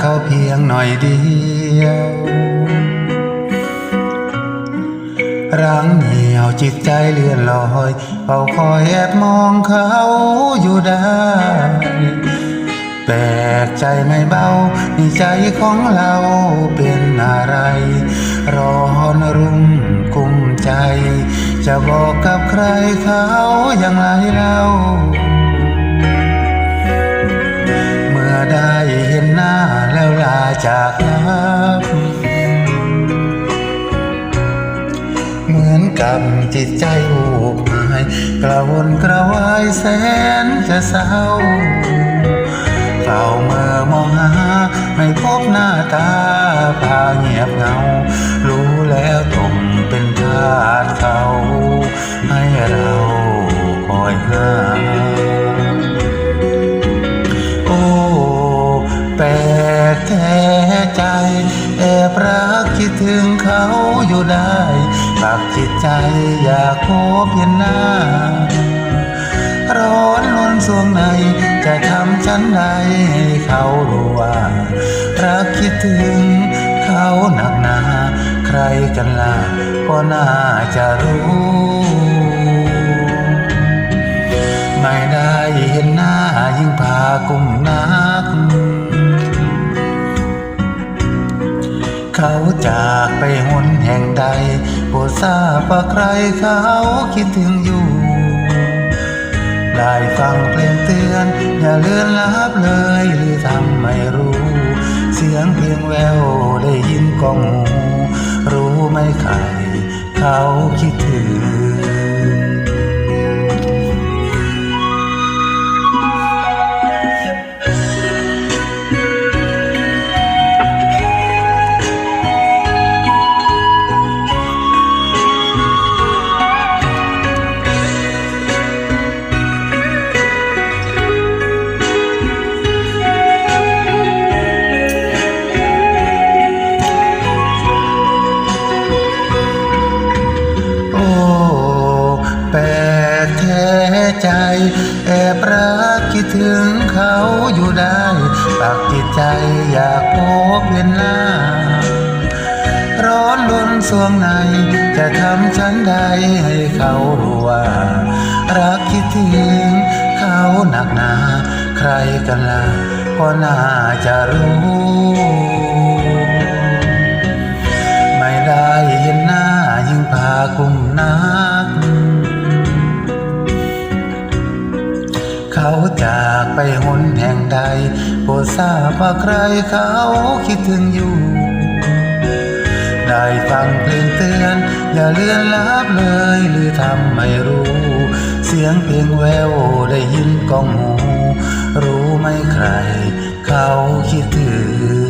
เขาเพียงหน่อยเดียวรังเหี่ยวจิตใจเลื่อนลอยเฝ้าคอยแอบมองเขาอยู่ได้แปลกใจไม่เบาในใจของเราเป็นอะไร ร้อนรุ่มกุมใจ จะบอกกับใครเขาอย่างไรเรา เมื่อได้ จากนับเหมือนกับจิตใจหูกหายกระวนกระวายแสนจะเศร้าเฝ้าเมื่อมองหา ไม่พบหน้าตาพาเงียบเงา ถึงเขาอยู่ได้ปักจิตใจอยากพบเห็นหน้า ร้อนล้นสวงในจะทำฉันใดให้เขารู้ว่ารักคิดถึงเขาหนักหนา ใครกันล่ะก็น่าจะรู้ เขาจากไปหนแห่งใดโปรดทราบว่าใครเขาคิดถึงอยู่ได้ฟังเพลงเตือน อย่าเลื่อนลับเลยหรือทำไม่รู้ เสียงเพลงแววได้ยินกองหูรู้ไหมใครเขาคิดถึง แอบรักคิดถึงเขาอยู่ได้ปักจิตใจอยากพบเห็นหน้า ร้อนล้นสวงในจะทำฉันใดให้เขารู้ว่า รักคิดถึงเขาหนักหนาใครกันล่ะก็น่าจะรู้ไม่ได้เห็นหน้ายิ่งพากุมนักเขา จากไปหนแห่งใดโปรดทราบว่าใครเขาคิดถึงอยู่ ได้ฟังเพลงเตือน อย่าเลื่อนลับเลยหรือทำไม่รู้ เสียงเพลงแววได้ยินก้องหู รู้ไหมใคร เขาคิดถึง